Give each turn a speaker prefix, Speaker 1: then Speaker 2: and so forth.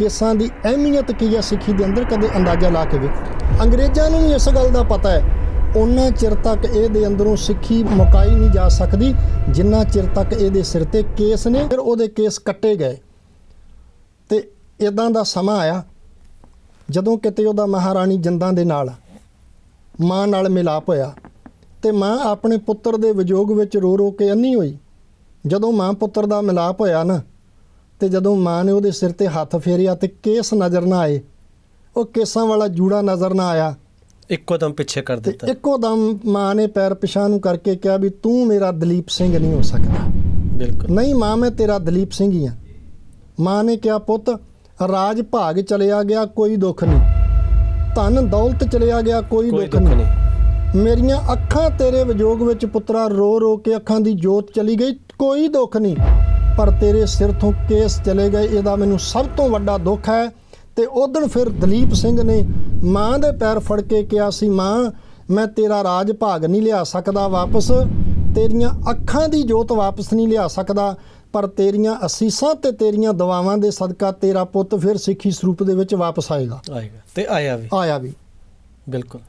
Speaker 1: ਕੇਸਾਂ ਦੀ ਅਹਿਮੀਅਤ ਕੀ ਹੈ ਸਿੱਖੀ ਦੇ ਅੰਦਰ ਕਦੇ ਅੰਦਾਜ਼ਾ ਲਾ ਕੇ ਵੇਖੋ। ਅੰਗਰੇਜ਼ਾਂ ਨੂੰ ਵੀ ਇਸ ਗੱਲ ਦਾ ਪਤਾ ਹੈ। ਉਹਨਾਂ ਚਿਰ ਤੱਕ ਇਹਦੇ ਅੰਦਰੋਂ ਸਿੱਖੀ ਮੁਕਾਈ ਨਹੀਂ ਜਾ ਸਕਦੀ, ਜਿੰਨਾ ਚਿਰ ਤੱਕ ਇਹਦੇ ਸਿਰ ਤੇ ਕੇਸ ਨੇ, ਫਿਰ ਉਹਦੇ ਕੇਸ ਕੱਟੇ ਗਏ। ਤੇ ਇਦਾਂ ਦਾ ਸਮਾਂ ਆਇਆ, ਜਦੋਂ ਕਿਤੇ ਉਹਦਾ ਮਹਾਰਾਣੀ ਜਿੰਦਾਂ ਦੇ ਨਾਲ, ਮਾਂ ਨਾਲ ਮਿਲਾਪ ਹੋਇਆ। ਤੇ ਮਾਂ ਆਪਣੇ ਪੁੱਤਰ ਦੇ ਵਿਜੋਗ ਵਿੱਚ ਰੋ ਰੋ ਕੇ ਅੰਨੀ ਹੋਈ। ਜਦੋਂ ਮਾਂ ਪੁੱਤਰ ਦਾ ਮਿਲਾਪ ਹੋਇਆ ਨਾ ਤੇ ਜਦੋਂ ਮਾਂ ਨੇ ਉਹਦੇ ਸਿਰ ਤੇ ਹੱਥ ਫੇਰਿਆ ਤੇ ਕੇਸ ਨਜ਼ਰ ਨਾ ਆਏ ਉਹ ਕੇਸਾਂ ਵਾਲਾ ਜੂੜਾ ਨਜ਼ਰ ਨਾ ਆਇਆ।
Speaker 2: ਇੱਕੋ ਦਮ ਪਿੱਛੇ ਕਰ ਦਿੱਤਾ।
Speaker 1: ਇੱਕੋ ਦਮ ਮਾਂ ਨੇ ਪੈਰ ਪਿਛਾਂ ਨੂੰ ਕਰਕੇ ਕਿਹਾ ਵੀ ਤੂੰ ਮੇਰਾ ਦਲੀਪ ਸਿੰਘ ਨਹੀਂ ਹੋ ਸਕਦਾ।
Speaker 2: ਬਿਲਕੁਲ।
Speaker 1: ਨਹੀਂ ਮਾਂ ਮੈਂ ਤੇਰਾ ਦਲੀਪ ਸਿੰਘ ਹੀ ਆ ਮਾਂ ਨੇ ਕਿਹਾ ਪੁੱਤ ਰਾਜ ਭਾਗ ਚਲਿਆ ਗਿਆ ਕੋਈ ਦੁੱਖ ਨਹੀਂ। ਧਨ ਦੌਲਤ ਚਲਿਆ ਗਿਆ ਕੋਈ ਦੁੱਖ
Speaker 2: ਨਹੀਂ।
Speaker 1: ਮੇਰੀਆਂ ਅੱਖਾਂ ਤੇਰੇ ਵਿਜੋਗ ਵਿੱਚ ਪੁੱਤਰਾ ਰੋ ਰੋ ਕੇ ਅੱਖਾਂ ਦੀ ਜੋਤ ਚਲੀ ਗਈ ਕੋਈ ਦੁੱਖ ਨਹੀਂ। ਪਰ ਤੇਰੇ ਸਿਰ ਤੋਂ ਕੇਸ ਚਲੇ ਗਏ ਇਹਦਾ ਮੈਨੂੰ ਸਭ ਤੋਂ ਵੱਡਾ ਦੁੱਖ ਹੈ। ਤੇ ਉਦੋਂ ਫਿਰ ਦਲੀਪ ਸਿੰਘ ਨੇ ਮਾਂ ਦੇ ਪੈਰ ਫੜ ਕੇ ਕਿਹਾ ਸੀ ਮਾਂ ਮੈਂ ਤੇਰਾ ਰਾਜ ਭਾਗ ਨਹੀਂ ਲਿਆ ਸਕਦਾ ਵਾਪਸ। ਤੇਰੀਆਂ ਅੱਖਾਂ ਦੀ ਜੋਤ ਵਾਪਸ ਨਹੀਂ ਲਿਆ ਸਕਦਾ ਪਰ ਤੇਰੀਆਂ ਅਸੀਸਾਂ ਤੇ ਤੇਰੀਆਂ ਦੁਆਵਾਂ ਦੇ ਸਦਕਾ ਤੇਰਾ ਪੁੱਤ ਫਿਰ ਸਿੱਖੀ ਸਰੂਪ ਦੇ ਵਿੱਚ ਵਾਪਸ ਆਏਗਾ।
Speaker 2: ਆਏਗਾ ਤੇ ਆਇਆ ਵੀ।
Speaker 1: ਆਇਆ ਵੀ।
Speaker 2: ਬਿਲਕੁਲ।